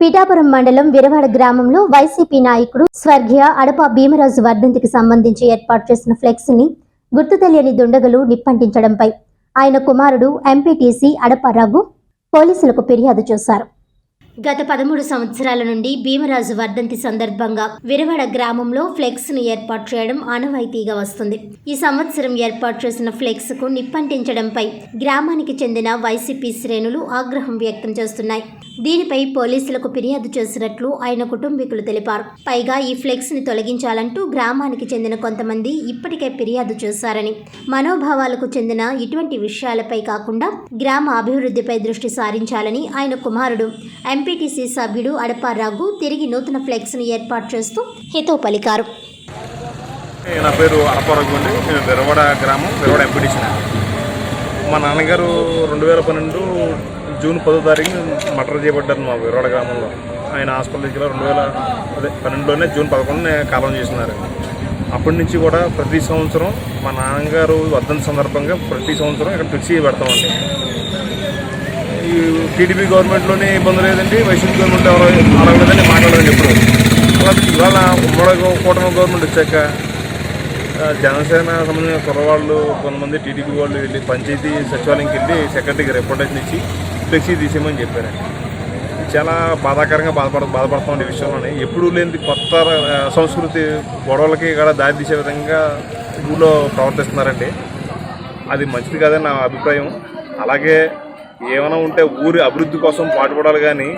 పిఠాపురం మండలం విరవాడ గ్రామంలో వైసీపీ నాయకుడు స్వర్గీయ అడప భీమరాజు వర్ధంతికి సంబంధించి ఏర్పాటు చేసిన ఫ్లెక్స్ని గుర్తు తెలియని దుండగులు నిప్పంటించడంపై ఆయన కుమారుడు ఎంపీటీసీ అడప రఘు పోలీసులకు ఫిర్యాదు చేశారు. గత పదమూడు సంవత్సరాల నుండి భీమరాజు వర్ధంతి సందర్భంగా విరవడ గ్రామంలో ఫ్లెక్స్ను ఏర్పాటు చేయడం ఆనవాయితీగా వస్తుంది. ఈ సంవత్సరం ఏర్పాటు చేసిన ఫ్లెక్స్కు నిప్పంటించడంపై గ్రామానికి చెందిన వైసీపీ శ్రేణులు ఆగ్రహం వ్యక్తం చేస్తున్నాయి. దీనిపై పోలీసులకు ఫిర్యాదు చేసినట్లు ఆయన కుటుంబీకులు తెలిపారు. పైగా ఈ ఫ్లెక్స్ని తొలగించాలంటూ గ్రామానికి చెందిన కొంతమంది ఇప్పటికే ఫిర్యాదు చేశారని మనోభావాలకు చెందిన ఇటువంటి విషయాలపై కాకుండా గ్రామ అభివృద్ధిపై దృష్టి సారించాలని ఆయన కుమారుడు ఎంపీటీసీ సభ్యుడు అడప రఘు తిరిగి నూతన ఫ్లెక్స్ను ఏర్పాటు చేస్తూ హితవు పలికారు. నా పేరు అరపరగు అండి. నేను విరవడ గ్రామం విరవడ ఎంపీటీసీ మా నాన్నగారు రెండు వేల పన్నెండు జూన్ పదో తారీఖు మటర్ చేయబడ్డారు మా విరవడ గ్రామంలో. ఆయన హాస్పిటల్ దగ్గర రెండు వేల అదే పన్నెండులోనే జూన్ పదకొండునే కాలం చేస్తున్నారు అప్పటి నుంచి కూడా ప్రతి సంవత్సరం మా నాన్నగారు వర్ధంతి సందర్భంగా ప్రతి సంవత్సరం ఇక్కడ తుడిచి పెడతామండి. ఈ టీడీపీ గవర్నమెంట్లోనే ఇబ్బంది లేదండి. వైసీపీ గవర్నమెంట్ ఎవరో అడగలేదని మాట్లాడదని ఎప్పుడు. అలాగే ఇవాళ ఉమ్మడి కూటమి గవర్నమెంట్ వచ్చాక జనసేన సంబంధించిన కుర్రవాళ్ళు కొంతమంది టీడీపీ వాళ్ళు వెళ్ళి పంచాయతీ సచివాలయంకి వెళ్ళి సెక్రటరీకి రిపోర్టేషన్ ఇచ్చి ఫ్లెక్సీ తీసేయమని చెప్పారండి. చాలా బాధాకరంగా బాధపడ బాధపడుతాం ఈ విషయంలోనే ఎప్పుడూ లేని కొత్త సంస్కృతి గొడవలకి కూడా దారి తీసే విధంగా ఊళ్ళో ప్రవర్తిస్తున్నారండి. అది మంచిది కాదని నా అభిప్రాయం. అలాగే ఏమైనా ఉంటే ఊరి అభివృద్ధి కోసం పాటుపడాలి కానీ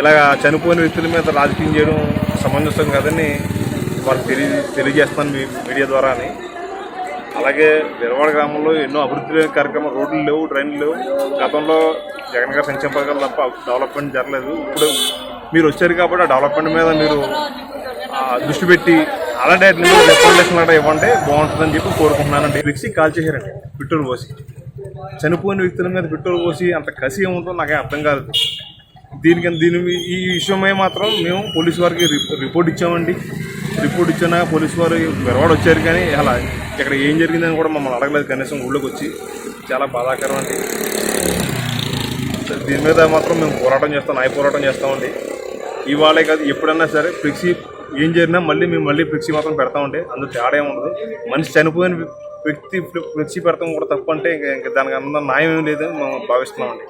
ఇలా చనిపోయిన వ్యక్తుల మీద రాజకీయం చేయడం సమంజసం కాదని వాళ్ళకి తెలియ తెలియజేస్తాను మీ మీడియా ద్వారా అని అలాగే విరవాడ గ్రామంలో ఎన్నో అభివృద్ధి కార్యక్రమాలు రోడ్లు లేవు ట్రైన్లు లేవు. గతంలో జగన్ గారి సంక్షేమ పథకాలు తప్ప డెవలప్మెంట్ జరగలేదు. ఇప్పుడు మీరు వచ్చారు కాబట్టి ఆ డెవలప్మెంట్ మీద మీరు దృష్టి పెట్టి అలాంటి రికమెండేషన్ లాగా ఇవ్వండి బాగుంటుందని చెప్పి కోరుకుంటున్నానండి. ఫ్లెక్సీ కాల్ చేశారండి. పెట్రోల్ పోసి చనిపోయిన వ్యక్తుల మీద పెట్రోల్ పోసి అంత కసి ఏముంటుందో నాకేం అర్థం కాదు. దీనికి దీని మీ- ఈ విషయమై మాత్రం మేము పోలీసు వారికి రిపోర్ట్ ఇచ్చామండి. రిపోర్ట్ ఇచ్చినా పోలీసు వారు వెరవాడు వచ్చారు కానీ అలా ఇక్కడ ఏం జరిగిందని కూడా మమ్మల్ని అడగలేదు కనీసం ఊళ్ళోకి వచ్చి. చాలా బాధాకరం అండి. దీని మీద మాత్రం మేము పోరాటం చేస్తాం నాయ పోరాటం చేస్తామండి. ఇవాళే కాదు ఎప్పుడన్నా సరే ఫ్లెక్సీ ఏం జరిగినా మళ్ళీ మేము మళ్ళీ ఫ్లెక్సీ మాత్రం పెడతామండి. అందులో తేడా ఏమి ఉండదు మనిషి చనిపోయిన వ్యక్తి వ్యక్తి పెడతాం కూడా తప్పు అంటే ఇంకా ఇంకా దానికి అన్న న్యాయం ఏం లేదని మేము భావిస్తున్నామండి.